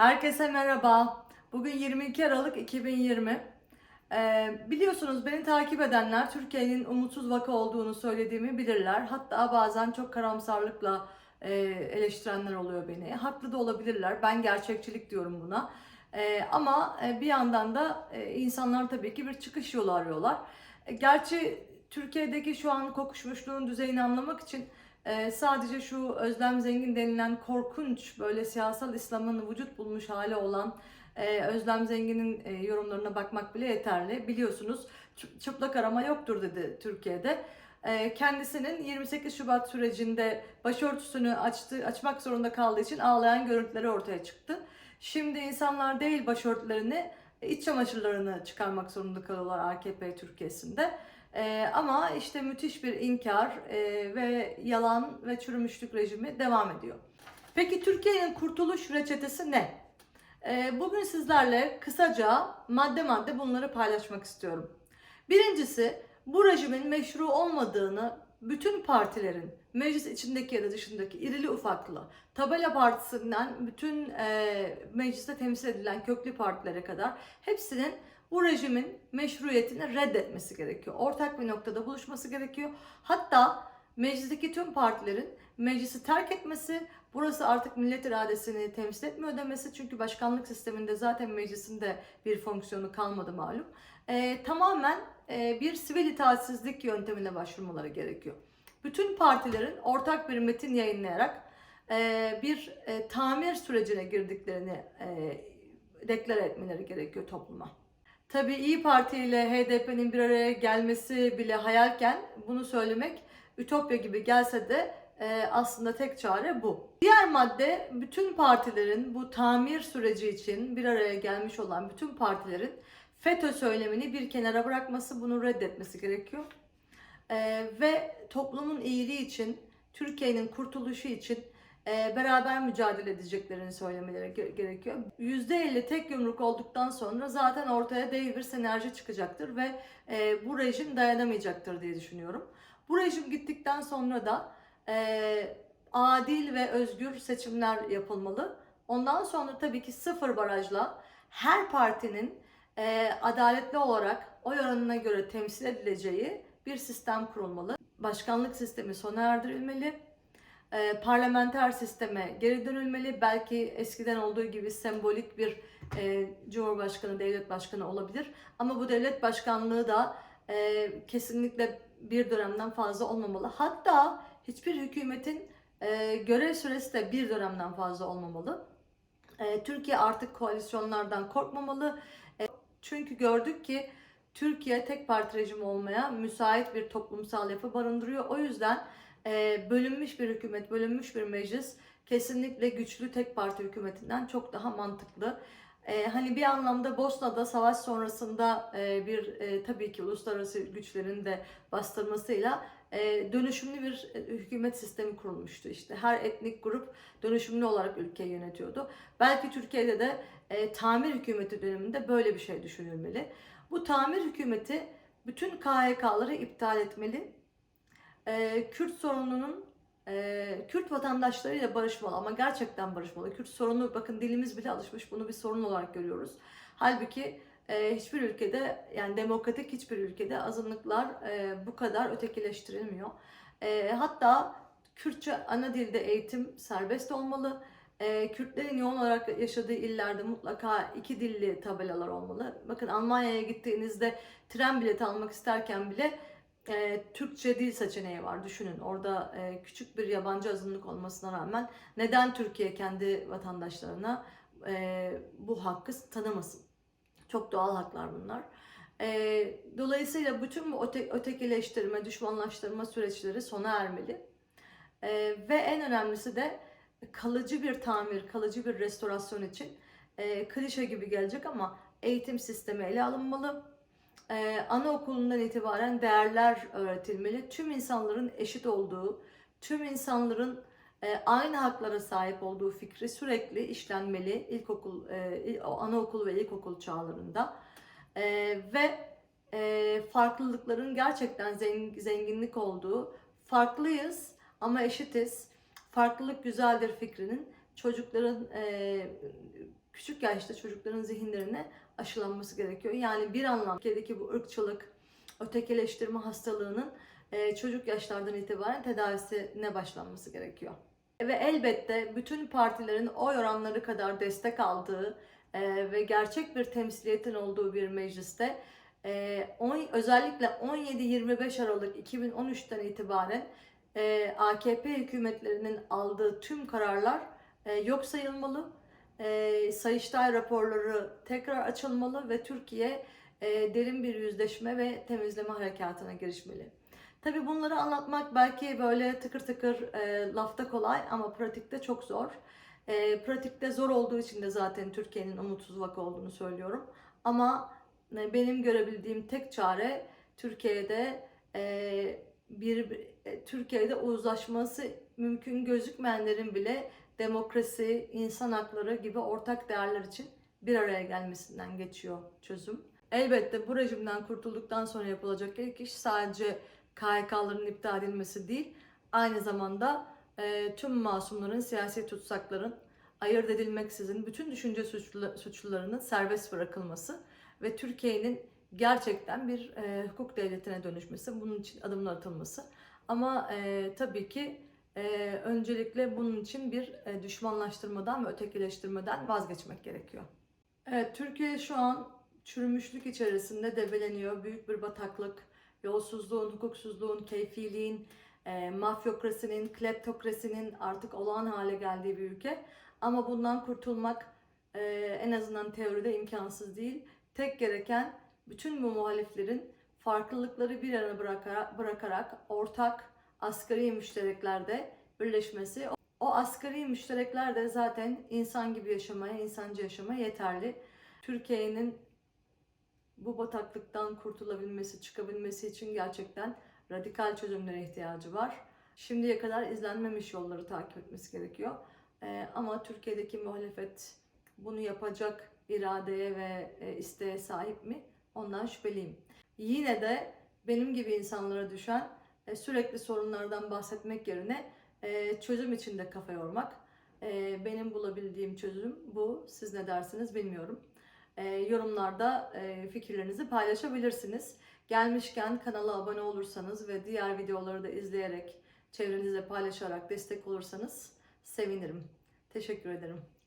Herkese merhaba. Bugün 22 Aralık 2020. Ee, biliyorsunuz beni takip edenler Türkiye'nin umutsuz vaka olduğunu söylediğimi bilirler. Hatta bazen çok karamsarlıkla e, eleştirenler oluyor beni. Haklı da olabilirler. Ben gerçekçilik diyorum buna. Ee, ama e, bir yandan da e, insanlar tabii ki bir çıkış yolu arıyorlar. E, gerçi Türkiye'deki şu an kokuşmuşluğun düzeyini anlamak için ee, sadece şu Özlem Zengin denilen korkunç böyle siyasal İslam'ın vücut bulmuş hali olan e, Özlem Zengin'in e, yorumlarına bakmak bile yeterli. Biliyorsunuz çı- çıplak arama yoktur dedi Türkiye'de. E, kendisinin 28 Şubat sürecinde başörtüsünü açtı, açmak zorunda kaldığı için ağlayan görüntüleri ortaya çıktı. Şimdi insanlar değil başörtülerini, iç çamaşırlarını çıkarmak zorunda kalıyorlar AKP Türkiye'sinde. Ee, ama işte müthiş bir inkar e, ve yalan ve çürümüşlük rejimi devam ediyor. Peki Türkiye'nin kurtuluş reçetesi ne? Ee, bugün sizlerle kısaca madde madde bunları paylaşmak istiyorum. Birincisi bu rejimin meşru olmadığını bütün partilerin meclis içindeki ya da dışındaki irili ufaklı tabela partisinden bütün e, mecliste temsil edilen köklü partilere kadar hepsinin bu rejimin meşruiyetini reddetmesi gerekiyor. Ortak bir noktada buluşması gerekiyor. Hatta meclisteki tüm partilerin meclisi terk etmesi, burası artık millet iradesini temsil etmiyor demesi. Çünkü başkanlık sisteminde zaten meclisin de bir fonksiyonu kalmadı malum. Ee, tamamen e, bir sivil itaatsizlik yöntemine başvurmaları gerekiyor. Bütün partilerin ortak bir metin yayınlayarak e, bir e, tamir sürecine girdiklerini e, deklare etmeleri gerekiyor topluma. Tabii İyi Parti ile HDP'nin bir araya gelmesi bile hayalken bunu söylemek ütopya gibi gelse de e, aslında tek çare bu. Diğer madde bütün partilerin bu tamir süreci için bir araya gelmiş olan bütün partilerin FETÖ söylemini bir kenara bırakması, bunu reddetmesi gerekiyor. E, ve toplumun iyiliği için, Türkiye'nin kurtuluşu için beraber mücadele edeceklerini söylemeleri ge- gerekiyor. %50 tek yumruk olduktan sonra zaten ortaya dev bir sinerji çıkacaktır ve e, bu rejim dayanamayacaktır diye düşünüyorum. Bu rejim gittikten sonra da e, adil ve özgür seçimler yapılmalı. Ondan sonra tabii ki sıfır barajla her partinin e, adaletli olarak oy oranına göre temsil edileceği bir sistem kurulmalı. Başkanlık sistemi sona erdirilmeli e, parlamenter sisteme geri dönülmeli. Belki eskiden olduğu gibi sembolik bir e, cumhurbaşkanı, devlet başkanı olabilir. Ama bu devlet başkanlığı da e, kesinlikle bir dönemden fazla olmamalı. Hatta hiçbir hükümetin e, görev süresi de bir dönemden fazla olmamalı. E, Türkiye artık koalisyonlardan korkmamalı. E, çünkü gördük ki Türkiye tek parti rejimi olmaya müsait bir toplumsal yapı barındırıyor. O yüzden e, bölünmüş bir hükümet, bölünmüş bir meclis kesinlikle güçlü tek parti hükümetinden çok daha mantıklı. E, hani bir anlamda Bosna'da savaş sonrasında e, bir e, tabii ki uluslararası güçlerin de bastırmasıyla e, dönüşümlü bir hükümet sistemi kurulmuştu. İşte her etnik grup dönüşümlü olarak ülkeyi yönetiyordu. Belki Türkiye'de de tamir hükümeti döneminde böyle bir şey düşünülmeli. Bu tamir hükümeti bütün KHK'ları iptal etmeli e, Kürt sorununun e, Kürt vatandaşlarıyla barışmalı ama gerçekten barışmalı. Kürt sorunu bakın dilimiz bile alışmış bunu bir sorun olarak görüyoruz. Halbuki e, hiçbir ülkede yani demokratik hiçbir ülkede azınlıklar e, bu kadar ötekileştirilmiyor. E, hatta Kürtçe ana dilde eğitim serbest olmalı. E, Kürtlerin yoğun olarak yaşadığı illerde mutlaka iki dilli tabelalar olmalı. Bakın Almanya'ya gittiğinizde tren bileti almak isterken bile e, Türkçe dil seçeneği var. Düşünün orada e, küçük bir yabancı azınlık olmasına rağmen neden Türkiye kendi vatandaşlarına e, bu hakkı tanımasın? Çok doğal haklar bunlar. E, dolayısıyla bütün bu öte, ötekileştirme, düşmanlaştırma süreçleri sona ermeli. E, ve en önemlisi de kalıcı bir tamir, kalıcı bir restorasyon için e, klişe gibi gelecek ama eğitim sistemi ele alınmalı ee, anaokulundan itibaren değerler öğretilmeli. Tüm insanların eşit olduğu, tüm insanların e, aynı haklara sahip olduğu fikri sürekli işlenmeli ilkokul, e, anaokul ve ilkokul çağlarında. E, ve e, farklılıkların gerçekten zengin, zenginlik olduğu, farklıyız ama eşitiz, farklılık güzeldir fikrinin çocukların e, küçük yaşta çocukların zihinlerine aşılanması gerekiyor. Yani bir anlamda Türkiye'deki bu ırkçılık, ötekileştirme hastalığının e, çocuk yaşlardan itibaren tedavisine başlanması gerekiyor. Ve elbette bütün partilerin oy oranları kadar destek aldığı e, ve gerçek bir temsiliyetin olduğu bir mecliste e, özellikle 17-25 Aralık 2013'ten itibaren AKP hükümetlerinin aldığı tüm kararlar yok sayılmalı. E, Sayıştay raporları tekrar açılmalı ve Türkiye e, derin bir yüzleşme ve temizleme harekatına girişmeli. Tabii bunları anlatmak belki böyle tıkır tıkır e, lafta kolay ama pratikte çok zor. E, pratikte zor olduğu için de zaten Türkiye'nin umutsuz vaka olduğunu söylüyorum. Ama e, benim görebildiğim tek çare Türkiye'de e, bir e, Türkiye'de uzlaşması mümkün gözükmeyenlerin bile demokrasi, insan hakları gibi ortak değerler için bir araya gelmesinden geçiyor çözüm. Elbette bu rejimden kurtulduktan sonra yapılacak ilk iş sadece KHK'ların iptal edilmesi değil, aynı zamanda e, tüm masumların, siyasi tutsakların ayırt edilmeksizin bütün düşünce suçlu, suçlularının serbest bırakılması ve Türkiye'nin gerçekten bir e, hukuk devletine dönüşmesi, bunun için adımlar atılması. Ama e, tabii ki e, öncelikle bunun için bir e, düşmanlaştırmadan ve ötekileştirmeden vazgeçmek gerekiyor. Evet, Türkiye şu an çürümüşlük içerisinde debeleniyor. Büyük bir bataklık, yolsuzluğun, hukuksuzluğun, keyfiliğin, e, mafyokrasinin, kleptokrasinin artık olağan hale geldiği bir ülke. Ama bundan kurtulmak e, en azından teoride imkansız değil. Tek gereken bütün bu muhaliflerin farklılıkları bir yana bırakarak, bırakarak ortak asgari müştereklerde birleşmesi. O asgari müşterekler de zaten insan gibi yaşamaya, insancı yaşamaya yeterli. Türkiye'nin bu bataklıktan kurtulabilmesi, çıkabilmesi için gerçekten radikal çözümlere ihtiyacı var. Şimdiye kadar izlenmemiş yolları takip etmesi gerekiyor. Ee, ama Türkiye'deki muhalefet bunu yapacak iradeye ve e, isteğe sahip mi? Ondan şüpheliyim. Yine de benim gibi insanlara düşen e, sürekli sorunlardan bahsetmek yerine e, çözüm için de kafa yormak. E, benim bulabildiğim çözüm bu. Siz ne dersiniz bilmiyorum. E, yorumlarda fikirlerinizi paylaşabilirsiniz. Gelmişken kanala abone olursanız ve diğer videoları da izleyerek çevrenizde paylaşarak destek olursanız sevinirim. Teşekkür ederim.